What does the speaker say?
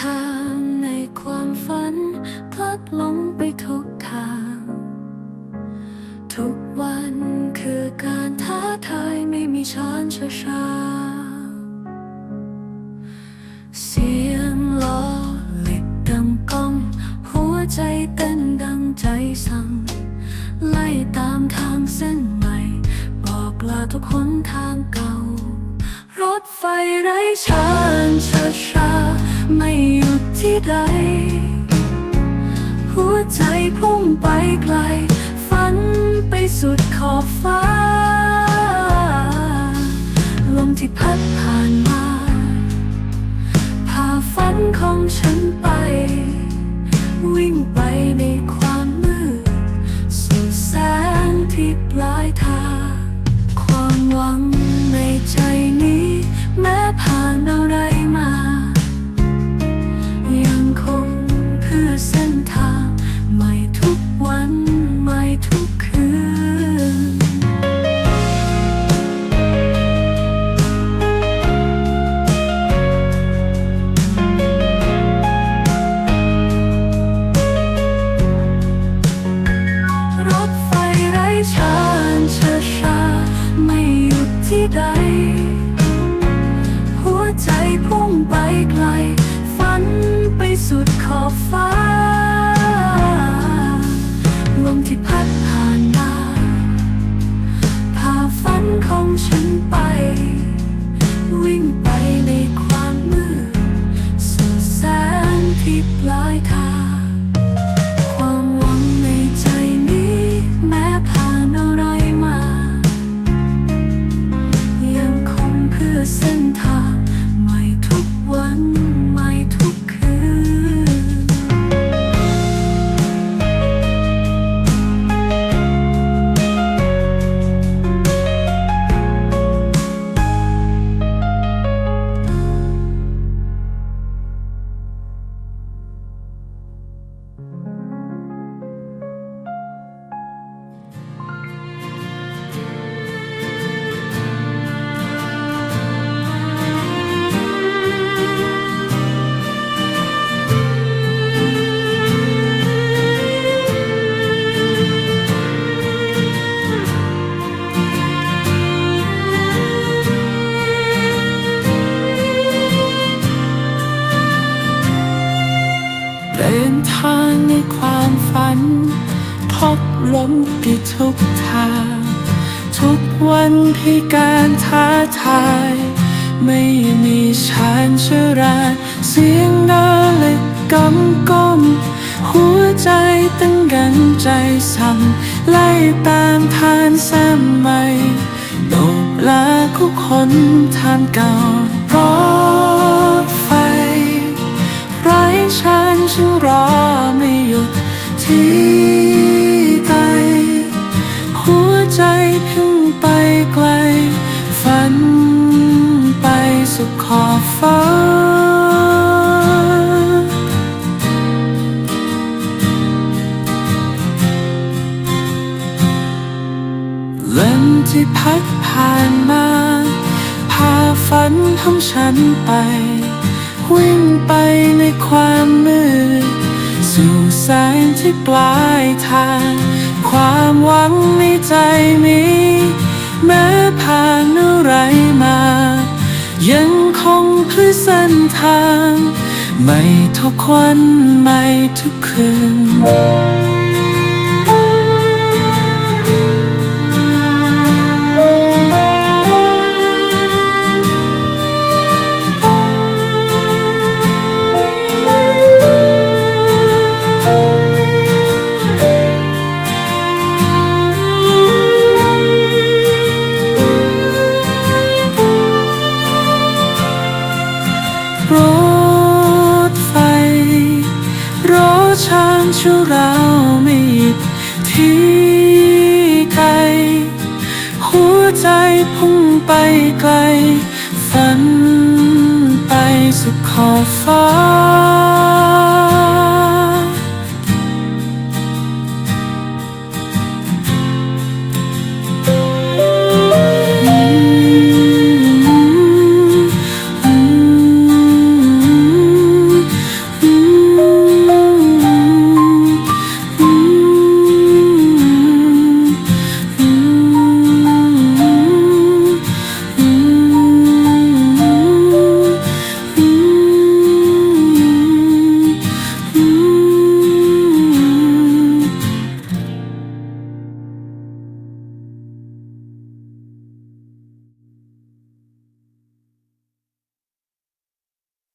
ทางในความฝัน พลัดหลงไปทุกทาง ทุกวันคือการท้าทายไม่มีช้อนชาชาเสียงล้อเหล็กดังก้อง หัวใจเต้นดังใจสั่ง ไล่ตามทางเส้นใหม่ บอกลาทุกคนทางเก่า รถไฟไร้ชานช้าชา ไม่หยุดที่ใด หัวใจพุ่งไปไกล ฝันไปสุดขอบฟ้า พุ่งไปไกล ฝันไปสุดขอบฟ้า ลมที่พัดผ่านมาพาฝันของฉันไปางในความฝัน พบลมที่ทุกทาง ทุกวันที่การท้าทาย ไม่มีชานชราเสียงนาฬิกำก้ม หัวใจตั้งกันใจสั่นไล่ตามทานเส้นใหม่โดบลาคู่คนทางเก่ารถ ที่ใดหัวใจพิ่งไปไกล ฝันไปสุดขอบฟ้า เลมที่พัดผ่านมา พาฝันของฉันไป วิ่งไปในความมืด สู่แสงที่ปลายทาง ความหวังในใจมี แม้ผ่านอะไรมา ยังคงเพื่อเส้นทาง ไม่ทุกวันไม่ทุกคืน ชั่วเราไม่หยุดที่ใดหัวใจพุ่งไปไกล ฝันไปสุดขอบฟ้า